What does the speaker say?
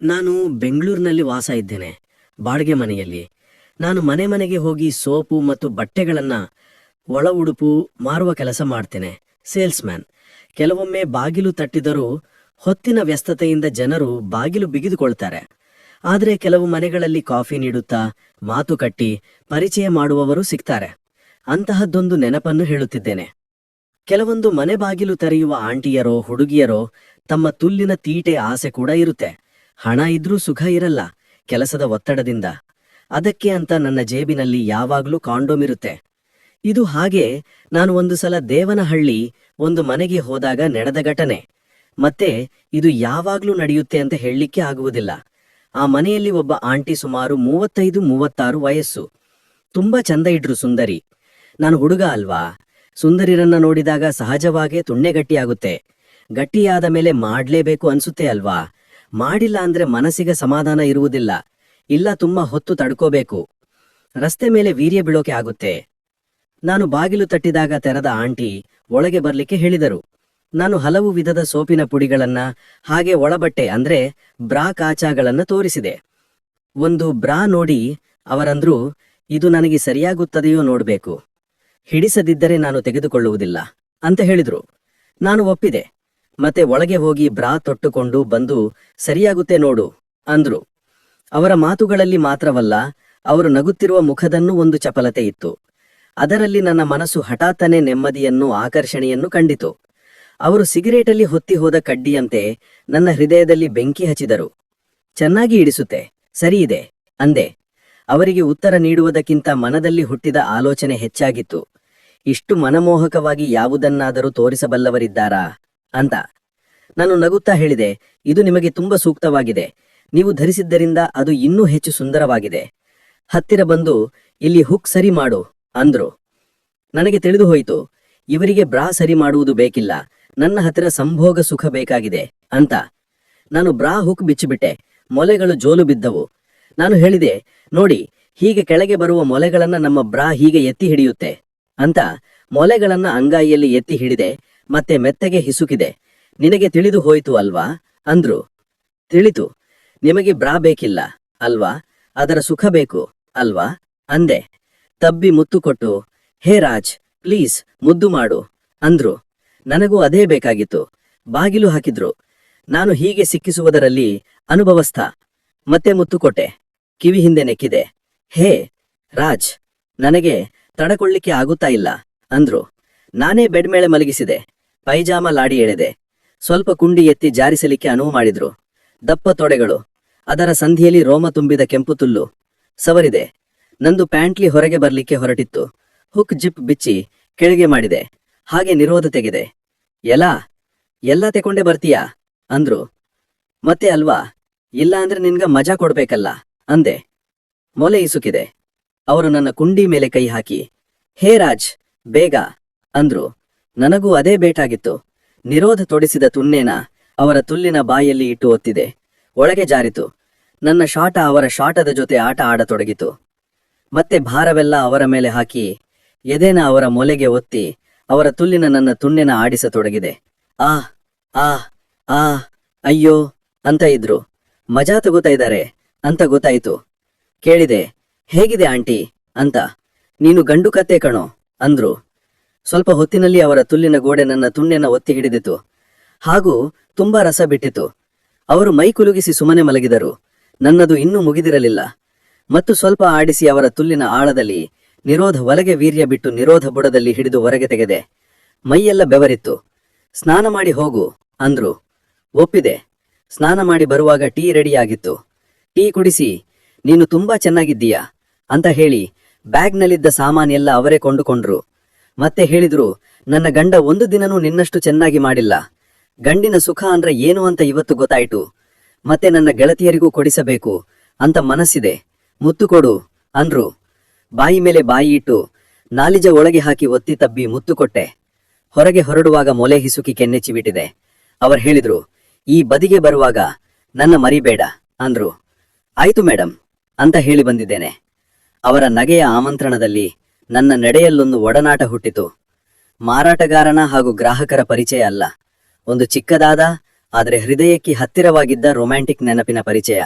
ನಾನು ಬೆಂಗಳೂರಿನಲ್ಲಿ ವಾಸ ಇದ್ದೇನೆ, ಬಾಡಿಗೆ ಮನೆಯಲ್ಲಿ. ನಾನು ಮನೆ ಮನೆಗೆ ಹೋಗಿ ಸೋಪು ಮತ್ತು ಬಟ್ಟೆಗಳನ್ನು ಒಳ ಉಡುಪು ಮಾರುವ ಕೆಲಸ ಮಾಡ್ತೇನೆ, ಸೇಲ್ಸ್ಮ್ಯಾನ್. ಕೆಲವೊಮ್ಮೆ ಬಾಗಿಲು ತಟ್ಟಿದರೂ ಹೊತ್ತಿನ ವ್ಯಸ್ತತೆಯಿಂದ ಜನರು ಬಾಗಿಲು ಬಿಗಿದುಕೊಳ್ತಾರೆ. ಆದರೆ ಕೆಲವು ಮನೆಗಳಲ್ಲಿ ಕಾಫಿ ನೀಡುತ್ತಾ ಮಾತು ಕಟ್ಟಿ ಪರಿಚಯ ಮಾಡುವವರು ಸಿಗ್ತಾರೆ. ಅಂತಹದ್ದೊಂದು ನೆನಪನ್ನು ಹೇಳುತ್ತಿದ್ದೇನೆ. ಕೆಲವೊಂದು ಮನೆ ಬಾಗಿಲು ತೆರೆಯುವ ಆಂಟಿಯರೋ, ಹುಡುಗಿಯರೋ ತಮ್ಮ ತುಲ್ಲಿನ ತೀಟೆ ಆಸೆ ಕೂಡ ಇರುತ್ತೆ. ಹಣ ಇದ್ರೂ ಸುಖ ಇರಲ್ಲ, ಕೆಲಸದ ಒತ್ತಡದಿಂದ. ಅದಕ್ಕೆ ಅಂತ ನನ್ನ ಜೇಬಿನಲ್ಲಿ ಯಾವಾಗ್ಲೂ ಕಾಂಡೋಮ್ ಇರುತ್ತೆ. ಇದು ಹಾಗೆ ನಾನು ಒಂದು ಸಲ ದೇವನಹಳ್ಳಿ ಒಂದು ಮನೆಗೆ ಹೋದಾಗ ನಡೆದ ಘಟನೆ. ಮತ್ತೆ ಇದು ಯಾವಾಗ್ಲೂ ನಡೆಯುತ್ತೆ ಅಂತ ಹೇಳಲಿಕ್ಕೆ ಆಗುವುದಿಲ್ಲ. ಆ ಮನೆಯಲ್ಲಿ ಒಬ್ಬ ಆಂಟಿ ಸುಮಾರು ಮೂವತ್ತೈದು, ಮೂವತ್ತಾರು ವಯಸ್ಸು. ತುಂಬಾ ಚಂದ ಇಡ್ರು ಸುಂದರಿ. ನಾನು ಹುಡುಗ ಅಲ್ವಾ? ಸುಂದರಿರನ್ನ ನೋಡಿದಾಗ ಸಹಜವಾಗೇ ತುಣ್ಣೆ ಗಟ್ಟಿಯಾಗುತ್ತೆ ಗಟ್ಟಿಯಾದ ಮೇಲೆ ಮಾಡ್ಲೇಬೇಕು ಅನ್ಸುತ್ತೆ ಅಲ್ವಾ? ಮಾಡಿಲ್ಲ ಅಂದ್ರೆ ಮನಸ್ಸಿಗೆ ಸಮಾಧಾನ ಇರುವುದಿಲ್ಲ. ಇಲ್ಲ ತುಂಬಾ ಹೊತ್ತು ತಡ್ಕೋಬೇಕು. ರಸ್ತೆ ಮೇಲೆ ವೀರ್ಯ ಬೀಳೋಕೆ ಆಗುತ್ತೆ. ನಾನು ಬಾಗಿಲು ತಟ್ಟಿದಾಗ ತೆರೆದ ಆಂಟಿ ಒಳಗೆ ಬರ್ಲಿಕ್ಕೆ ಹೇಳಿದರು. ನಾನು ಹಲವು ವಿಧದ ಸೋಪಿನ ಪುಡಿಗಳನ್ನ, ಹಾಗೆ ಒಳಬಟ್ಟೆ ಅಂದ್ರೆ ಬ್ರಾ ಕಾಚಾಗಳನ್ನ ತೋರಿಸಿದೆ. ಒಂದು ಬ್ರಾ ನೋಡಿ ಅವರಂದ್ರು, ಇದು ನನಗೆ ಸರಿಯಾಗುತ್ತದೆಯೋ ನೋಡ್ಬೇಕು. ಹಿಡಿಸದಿದ್ದರೆ ನಾನು ತೆಗೆದುಕೊಳ್ಳುವುದಿಲ್ಲ, ಅಂತ ಹೇಳಿದ್ರು. ನಾನು ಒಪ್ಪಿದೆ. ಮತ್ತೆ ಒಳಗೆ ಹೋಗಿ ಬ್ರಾ ತೊಟ್ಟುಕೊಂಡು ಬಂದು, ಸರಿಯಾಗುತ್ತೆ ನೋಡು, ಅಂದ್ರು. ಅವರ ಮಾತುಗಳಲ್ಲಿ ಮಾತ್ರವಲ್ಲ, ಅವರು ನಗುತ್ತಿರುವ ಮುಖದನ್ನೂ ಒಂದು ಚಪಲತೆ ಇತ್ತು. ಅದರಲ್ಲಿ ನನ್ನ ಮನಸ್ಸು ಹಠಾತ್ತನೆ ನೆಮ್ಮದಿಯನ್ನು, ಆಕರ್ಷಣೆಯನ್ನು ಕಂಡಿತು. ಅವರು ಸಿಗರೇಟಲ್ಲಿ ಹೊತ್ತಿ ಹೋದ ಕಡ್ಡಿಯಂತೆ ನನ್ನ ಹೃದಯದಲ್ಲಿ ಬೆಂಕಿ ಹಚ್ಚಿದರು. ಚೆನ್ನಾಗಿ ಇಡಿಸುತ್ತೆ ಸರಿಯಿದೆ ಅಂದೆ. ಅವರಿಗೆ ಉತ್ತರ ನೀಡುವುದಕ್ಕಿಂತ ಮನದಲ್ಲಿ ಹುಟ್ಟಿದ ಆಲೋಚನೆ ಹೆಚ್ಚಾಗಿತ್ತು. ಇಷ್ಟು ಮನಮೋಹಕವಾಗಿ ಯಾವುದನ್ನಾದರೂ ತೋರಿಸಬಲ್ಲವರಿದ್ದಾರಾ? ಅಂತ. ನಾನು ನಗುತ್ತಾ ಹೇಳಿದೆ, ಇದು ನಿಮಗೆ ತುಂಬಾ ಸೂಕ್ತವಾಗಿದೆ. ನೀವು ಧರಿಸಿದ್ದರಿಂದ ಅದು ಇನ್ನೂ ಹೆಚ್ಚು ಸುಂದರವಾಗಿದೆ. ಹತ್ತಿರ ಬಂದು, ಇಲ್ಲಿ ಹುಕ್ ಸರಿ ಮಾಡು, ಅಂದ್ರು. ನನಗೆ ತಿಳಿದು ಹೋಯಿತು, ಇವರಿಗೆ ಬ್ರಾ ಸರಿ ಮಾಡುವುದು ಬೇಕಿಲ್ಲ, ನನ್ನ ಹತ್ತಿರ ಸಂಭೋಗ ಸುಖ ಬೇಕಾಗಿದೆ, ಅಂತ. ನಾನು ಬ್ರಾ ಹುಕ್ ಬಿಚ್ಚಿಬಿಟ್ಟೆ, ಮೊಲೆಗಳು ಜೋಲು ಬಿದ್ದವು. ನಾನು ಹೇಳಿದೆ, ನೋಡಿ, ಹೀಗೆ ಕೆಳಗೆ ಬರುವ ಮೊಲೆಗಳನ್ನ ನಮ್ಮ ಬ್ರಾ ಹೀಗೆ ಎತ್ತಿ ಹಿಡಿಯುತ್ತೆ, ಅಂತ. ಮೊಲೆಗಳನ್ನ ಅಂಗಾಯಿಯಲ್ಲಿ ಎತ್ತಿ ಹಿಡಿದೆ ಮತ್ತೆ ಮೆತ್ತಗೆ ಹಿಸುಕಿದೆ. ನಿನಗೆ ತಿಳಿದು ಹೋಯಿತು ಅಲ್ವಾ? ಅಂದ್ರು. ತಿಳಿತು. ನಿಮಗೆ ಬ್ರಾ ಬೇಕಿಲ್ಲ, ಅಲ್ವಾ? ಅದರ ಸುಖ ಬೇಕು, ಅಲ್ವಾ? ಅಂದೆ. ತಬ್ಬಿ ಮುತ್ತು ಕೊಟ್ಟು, ಹೇ ರಾಜ್, ಪ್ಲೀಸ್, ಮುದ್ದು ಮಾಡು, ಅಂದ್ರು. ನನಗೂ ಅದೇ ಬೇಕಾಗಿತ್ತು. ಬಾಗಿಲು ಹಾಕಿದ್ರು. ನಾನು ಹೀಗೆ ಸಿಕ್ಕಿಸುವುದರಲ್ಲಿ ಅನುಭವಸ್ಥ. ಮತ್ತೆ ಮುತ್ತು ಕೊಟ್ಟೆ. ಕಿವಿ ಹಿಂದೆ ನೆಕ್ಕಿದೆ. ಹೇ, ರಾಜ್, ನನಗೆ ತಡಕೊಳ್ಳಿಕ್ಕೆ ಆಗುತ್ತಾ ಇಲ್ಲ, ಅಂದ್ರು. ನಾನೇ ಬೆಡ್ ಮೇಲೆ ಮಲಗಿಸಿದೆ. ಪೈಜಾಮ ಲಾಡಿ ಎಳೆದೆ. ಸ್ವಲ್ಪ ಕುಂಡಿ ಎತ್ತಿ ಜಾರಿಸಲಿಕ್ಕೆ ಅನುವು ಮಾಡಿದ್ರು. ದಪ್ಪ ತೊಡೆಗಳು. ಅದರ ಸಂಧಿಯಲ್ಲಿ ರೋಮ ತುಂಬಿದ ಕೆಂಪು ತುಲ್ಲು. ಸವರಿದೆ. ನಂದು ಪ್ಯಾಂಟ್ಲಿ ಹೊರಗೆ ಬರ್ಲಿಕ್ಕೆ ಹೊರಟಿತ್ತು. ಹುಕ್ ಜಿಪ್ ಬಿಚ್ಚಿ ಕೆಳಗೆ ಮಾಡಿದೆ. ಹಾಗೆ ನಿರೋಧ ತೆಗೆದೆ. ಎಲ್ಲ? ಎಲ್ಲ ತೆಕೊಂಡೆ ಬರ್ತೀಯಾ? ಅಂದ್ರು. ಮತ್ತೆ ಅಲ್ವಾ? ಇಲ್ಲ ಅಂದ್ರೆ ನಿನ್ಗ ಮಜಾ ಕೊಡ್ಬೇಕಲ್ಲ? ಅಂದೆ. ಮೊಲೆ ಇಸುಕಿದೆ. ಅವರು ನನ್ನ ಕುಂಡಿ ಮೇಲೆ ಕೈ ಹಾಕಿ. ಹೇ ರಾಜ್, ಬೇಗ, ಅಂದ್ರು. ನನಗೂ ಅದೇ ಬೇಟಾಗಿತ್ತು ನಿರೋಧ ತೊಡಿಸಿದ ತುನ್ನೇನ ಅವರ ತುಲ್ಲಿನ ಬಾಯಲ್ಲಿ ಇಟ್ಟು ಒತ್ತಿದೆ. ಒಳಗೆ ಜಾರಿತು. ನನ್ನ ಶಾಟ ಅವರ ಶಾಟದ ಜೊತೆ ಆಟ ಆಡತೊಡಗಿತು. ಮತ್ತೆ ಭಾರವೆಲ್ಲ ಅವರ ಮೇಲೆ ಹಾಕಿ ಎದೆನ ಅವರ ಮೊಲೆಗೆ ಒತ್ತಿ ಅವರ ತುಲ್ಲಿನ ನನ್ನ ತುಣ್ಣೆನ ಆಡಿಸತೊಡಗಿದೆ. ಆ ಆ ಆ, ಅಯ್ಯೋ, ಅಂತ ಇದ್ರು. ಮಜಾ ತಗೋತಾ ಇದ್ದಾರೆ, ಅಂತ ಗೊತ್ತಾಯಿತು. ಕೇಳಿದೆ, ಹೇಗಿದೆ ಆಂಟಿ, ಅಂತ. ನೀನು ಗಂಡು ಕತ್ತೆ ಕಣೋ, ಅಂದ್ರು. ಸ್ವಲ್ಪ ಹೊತ್ತಿನಲ್ಲಿ ಅವರ ತುಲ್ಲಿನ ಗೋಡೆ ನನ್ನ ತುಂಡೆನ ಒತ್ತಿ ಹಿಡಿದಿತು. ಹಾಗೂ ತುಂಬಾ ರಸ ಬಿಟ್ಟಿತು. ಅವರು ಮೈ ಕುಲುಗಿಸಿ ಸುಮ್ಮನೆ ಮಲಗಿದರು. ನನ್ನದು ಇನ್ನೂ ಮುಗಿದಿರಲಿಲ್ಲ. ಮತ್ತು ಸ್ವಲ್ಪ ಆಡಿಸಿ ಅವರ ತುಲ್ಲಿನ ಆಳದಲ್ಲಿ ನಿರೋಧ ಒಲಗೆ ವೀರ್ಯ ಬಿಟ್ಟು ನಿರೋಧ ಬುಡದಲ್ಲಿ ಹಿಡಿದು ಹೊರಗೆ ತೆಗೆದೆ. ಮೈಯೆಲ್ಲ ಬೆವರಿತ್ತು. ಸ್ನಾನ ಮಾಡಿ ಹೋಗು, ಅಂದ್ರು. ಒಪ್ಪಿದೆ. ಸ್ನಾನ ಮಾಡಿ ಬರುವಾಗ ಟೀ ರೆಡಿಯಾಗಿತ್ತು. ಟೀ ಕುಡಿಸಿ, ನೀನು ತುಂಬಾ ಚೆನ್ನಾಗಿದ್ದೀಯಾ? ಅಂತ ಹೇಳಿ ಬ್ಯಾಗ್ನಲ್ಲಿದ್ದ ಸಾಮಾನೆಲ್ಲ ಅವರೇ ಕೊಂಡುಕೊಂಡ್ರು. ಮತ್ತೆ ಹೇಳಿದ್ರು, ನನ್ನ ಗಂಡ ಒಂದು ದಿನನೂ ನಿನ್ನಷ್ಟು ಚೆನ್ನಾಗಿ ಮಾಡಿಲ್ಲ. ಗಂಡಿನ ಸುಖ ಅಂದ್ರೆ ಏನು ಅಂತ ಇವತ್ತು ಗೊತ್ತಾಯ್ತು. ಮತ್ತೆ ನನ್ನ ಗೆಳತಿಯರಿಗೂ ಕೊಡಿಸಬೇಕು ಅಂತ ಮನಸ್ಸಿದೆ. ಮುತ್ತು ಕೊಡು, ಅಂದ್ರು. ಬಾಯಿ ಮೇಲೆ ಬಾಯಿ ಇಟ್ಟು, ನಾಲಿಜ ಒಳಗೆ ಹಾಕಿ ಒತ್ತಿ ತಬ್ಬಿ ಮುತ್ತು ಕೊಟ್ಟೆ. ಹೊರಗೆ ಹೊರಡುವಾಗ ಮೊಲೆ ಹಿಸುಕಿ ಕೆನ್ನೆಚ್ಚಿ ಬಿಟ್ಟಿದೆ. ಅವರು ಹೇಳಿದ್ರು, ಈ ಬದಿಗೆ ಬರುವಾಗ ನನ್ನ ಮರಿಬೇಡ, ಅಂದ್ರು. ಆಯ್ತು ಮೇಡಮ್ ಅಂತ ಹೇಳಿ ಬಂದಿದ್ದೇನೆ. ಅವರ ನಗೆಯ ಆಮಂತ್ರಣದಲ್ಲಿ ನನ್ನ ನಡೆಯಲ್ಲೊಂದು ಒಡನಾಟ ಹುಟ್ಟಿತು. ಮಾರಾಟಗಾರನ ಹಾಗೂ ಗ್ರಾಹಕರ ಪರಿಚಯ ಅಲ್ಲ. ಒಂದು ಚಿಕ್ಕದಾದ, ಆದರೆ ಹೃದಯಕ್ಕೆ ಹತ್ತಿರವಾಗಿದ್ದ ರೊಮ್ಯಾಂಟಿಕ್ ನೆನಪಿನ ಪರಿಚಯ.